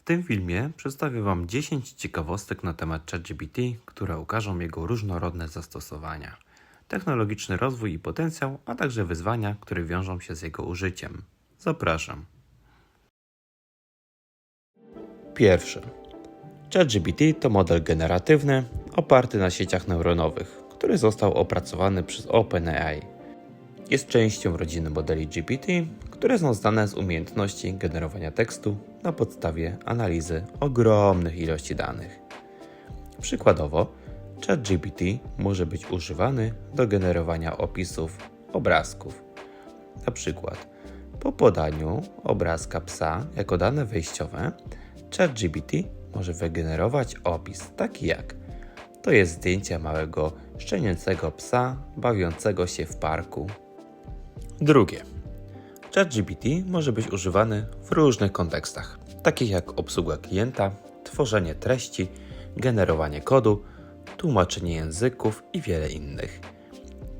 W tym filmie przedstawię Wam 10 ciekawostek na temat ChatGPT, które ukażą jego różnorodne zastosowania, technologiczny rozwój i potencjał, a także wyzwania, które wiążą się z jego użyciem. Zapraszam. Pierwsze. ChatGPT to model generatywny oparty na sieciach neuronowych, który został opracowany przez OpenAI. Jest częścią rodziny modeli GPT, które są znane z umiejętności generowania tekstu na podstawie analizy ogromnych ilości danych. Przykładowo, ChatGPT może być używany do generowania opisów obrazków. Na przykład, po podaniu obrazka psa jako dane wejściowe, ChatGPT może wygenerować opis taki jak to jest zdjęcie małego szczenięcego psa bawiącego się w parku. Drugie. ChatGPT może być używany w różnych kontekstach, takich jak obsługa klienta, tworzenie treści, generowanie kodu, tłumaczenie języków i wiele innych.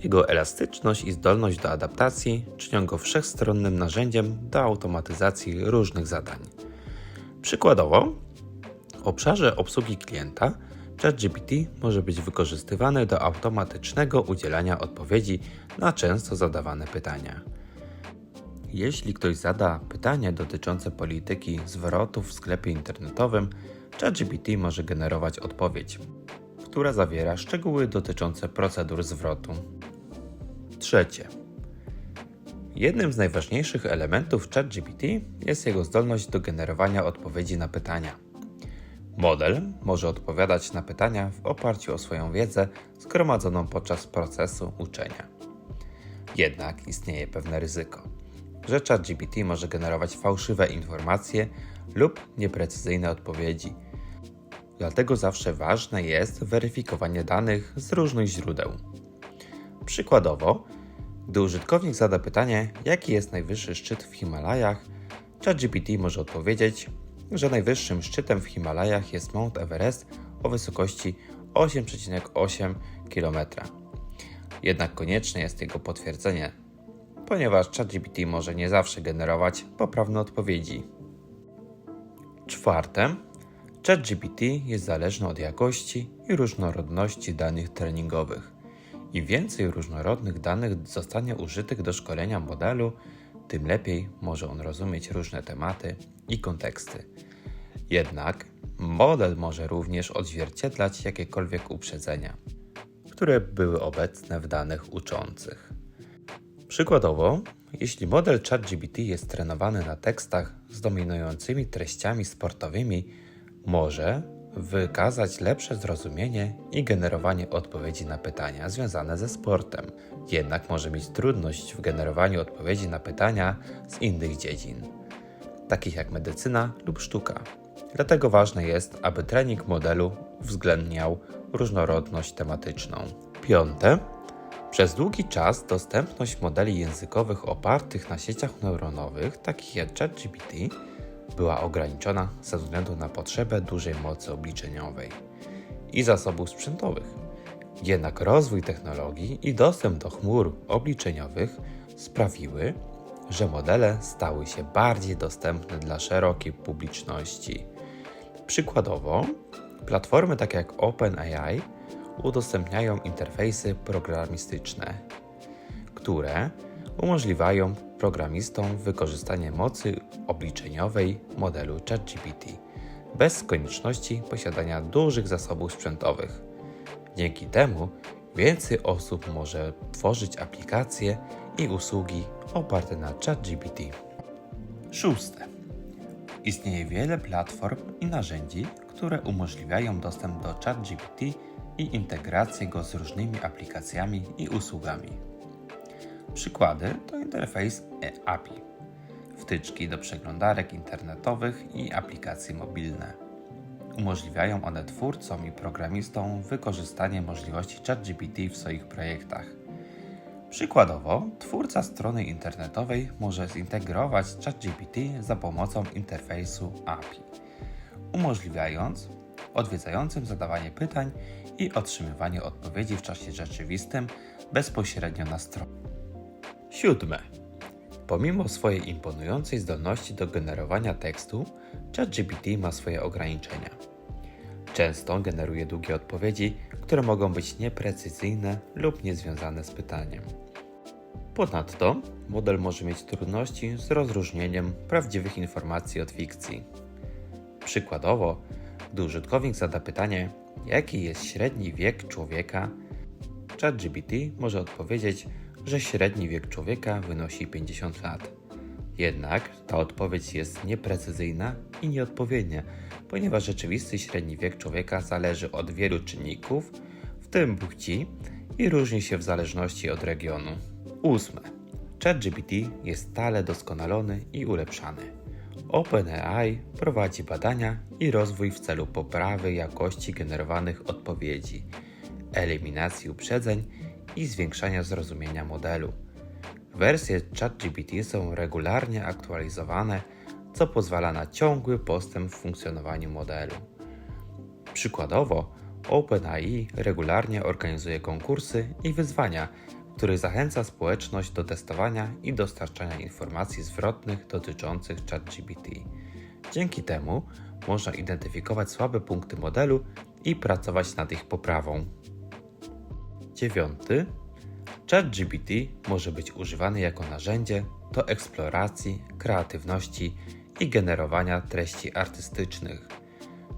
Jego elastyczność i zdolność do adaptacji czynią go wszechstronnym narzędziem do automatyzacji różnych zadań. Przykładowo, w obszarze obsługi klienta ChatGPT może być wykorzystywany do automatycznego udzielania odpowiedzi na często zadawane pytania. Jeśli ktoś zada pytanie dotyczące polityki zwrotów w sklepie internetowym, ChatGPT może generować odpowiedź, która zawiera szczegóły dotyczące procedur zwrotu. Trzecie. Jednym z najważniejszych elementów ChatGPT jest jego zdolność do generowania odpowiedzi na pytania. Model może odpowiadać na pytania w oparciu o swoją wiedzę zgromadzoną podczas procesu uczenia. Jednak istnieje pewne ryzyko, że ChatGPT może generować fałszywe informacje lub nieprecyzyjne odpowiedzi. Dlatego zawsze ważne jest weryfikowanie danych z różnych źródeł. Przykładowo, gdy użytkownik zada pytanie, jaki jest najwyższy szczyt w Himalajach, ChatGPT może odpowiedzieć, że najwyższym szczytem w Himalajach jest Mount Everest o wysokości 8,8 km. Jednak konieczne jest jego potwierdzenie, ponieważ ChatGPT może nie zawsze generować poprawne odpowiedzi. Czwarte, ChatGPT jest zależny od jakości i różnorodności danych treningowych. Im więcej różnorodnych danych zostanie użytych do szkolenia modelu, tym lepiej może on rozumieć różne tematy i konteksty. Jednak model może również odzwierciedlać jakiekolwiek uprzedzenia, które były obecne w danych uczących. Przykładowo, jeśli model ChatGPT jest trenowany na tekstach z dominującymi treściami sportowymi, może wykazać lepsze zrozumienie i generowanie odpowiedzi na pytania związane ze sportem. Jednak może mieć trudność w generowaniu odpowiedzi na pytania z innych dziedzin, takich jak medycyna lub sztuka. Dlatego ważne jest, aby trening modelu uwzględniał różnorodność tematyczną. Piąte. Przez długi czas dostępność modeli językowych opartych na sieciach neuronowych, takich jak ChatGPT, była ograniczona ze względu na potrzebę dużej mocy obliczeniowej i zasobów sprzętowych. Jednak rozwój technologii i dostęp do chmur obliczeniowych sprawiły, że modele stały się bardziej dostępne dla szerokiej publiczności. Przykładowo, platformy takie jak OpenAI udostępniają interfejsy programistyczne, które umożliwiają programistom wykorzystanie mocy obliczeniowej modelu ChatGPT bez konieczności posiadania dużych zasobów sprzętowych. Dzięki temu więcej osób może tworzyć aplikacje i usługi oparte na ChatGPT. Szóste. Istnieje wiele platform i narzędzi, które umożliwiają dostęp do ChatGPT i integrację go z różnymi aplikacjami i usługami. Przykłady to interfejs API, wtyczki do przeglądarek internetowych i aplikacje mobilne. Umożliwiają one twórcom i programistom wykorzystanie możliwości ChatGPT w swoich projektach. Przykładowo, twórca strony internetowej może zintegrować ChatGPT za pomocą interfejsu API, umożliwiając odwiedzającym zadawanie pytań i otrzymywanie odpowiedzi w czasie rzeczywistym bezpośrednio na stronie. Siódme. Pomimo swojej imponującej zdolności do generowania tekstu, ChatGPT ma swoje ograniczenia. Często generuje długie odpowiedzi, które mogą być nieprecyzyjne lub niezwiązane z pytaniem. Ponadto model może mieć trudności z rozróżnieniem prawdziwych informacji od fikcji. Przykładowo, gdy użytkownik zada pytanie, jaki jest średni wiek człowieka, ChatGPT może odpowiedzieć, że średni wiek człowieka wynosi 50 lat. Jednak ta odpowiedź jest nieprecyzyjna i nieodpowiednia, ponieważ rzeczywisty średni wiek człowieka zależy od wielu czynników, w tym płci i różni się w zależności od regionu. Ósme. ChatGPT jest stale doskonalony i ulepszany. OpenAI prowadzi badania i rozwój w celu poprawy jakości generowanych odpowiedzi, eliminacji uprzedzeń i zwiększania zrozumienia modelu. Wersje ChatGPT są regularnie aktualizowane, co pozwala na ciągły postęp w funkcjonowaniu modelu. Przykładowo, OpenAI regularnie organizuje konkursy i wyzwania, w których zachęca społeczność do testowania i dostarczania informacji zwrotnych dotyczących ChatGPT. Dzięki temu można identyfikować słabe punkty modelu i pracować nad ich poprawą. Dziewiąty. ChatGPT może być używany jako narzędzie do eksploracji, kreatywności i generowania treści artystycznych.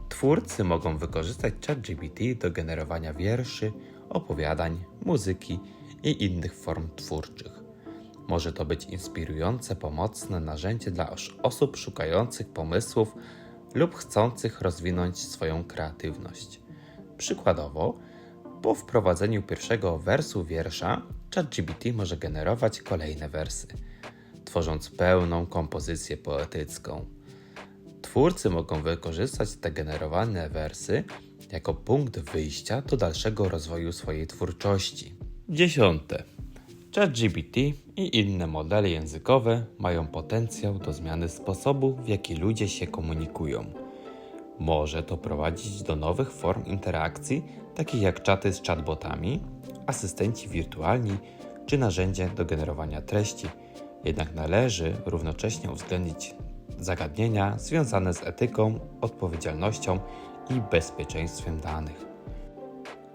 Twórcy mogą wykorzystać ChatGPT do generowania wierszy, opowiadań, muzyki i innych form twórczych. Może to być inspirujące, pomocne narzędzie dla os- osób szukających pomysłów lub chcących rozwinąć swoją kreatywność. Przykładowo, po wprowadzeniu pierwszego wersu wiersza, ChatGPT może generować kolejne wersy, tworząc pełną kompozycję poetycką. Twórcy mogą wykorzystać te generowane wersy jako punkt wyjścia do dalszego rozwoju swojej twórczości. Dziesiąte. ChatGPT i inne modele językowe mają potencjał do zmiany sposobu, w jaki ludzie się komunikują. Może to prowadzić do nowych form interakcji, takich jak czaty z chatbotami, asystenci wirtualni czy narzędzie do generowania treści. Jednak należy równocześnie uwzględnić zagadnienia związane z etyką, odpowiedzialnością i bezpieczeństwem danych.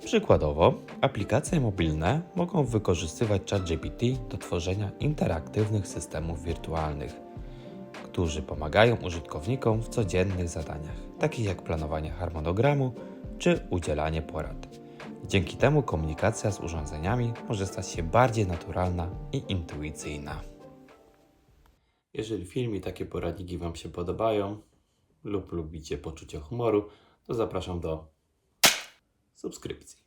Przykładowo, aplikacje mobilne mogą wykorzystywać ChatGPT do tworzenia interaktywnych systemów wirtualnych, którzy pomagają użytkownikom w codziennych zadaniach, takich jak planowanie harmonogramu czy udzielanie porad. Dzięki temu komunikacja z urządzeniami może stać się bardziej naturalna i intuicyjna. Jeżeli film i takie poradniki Wam się podobają lub lubicie poczucie humoru, to zapraszam do subskrypcji.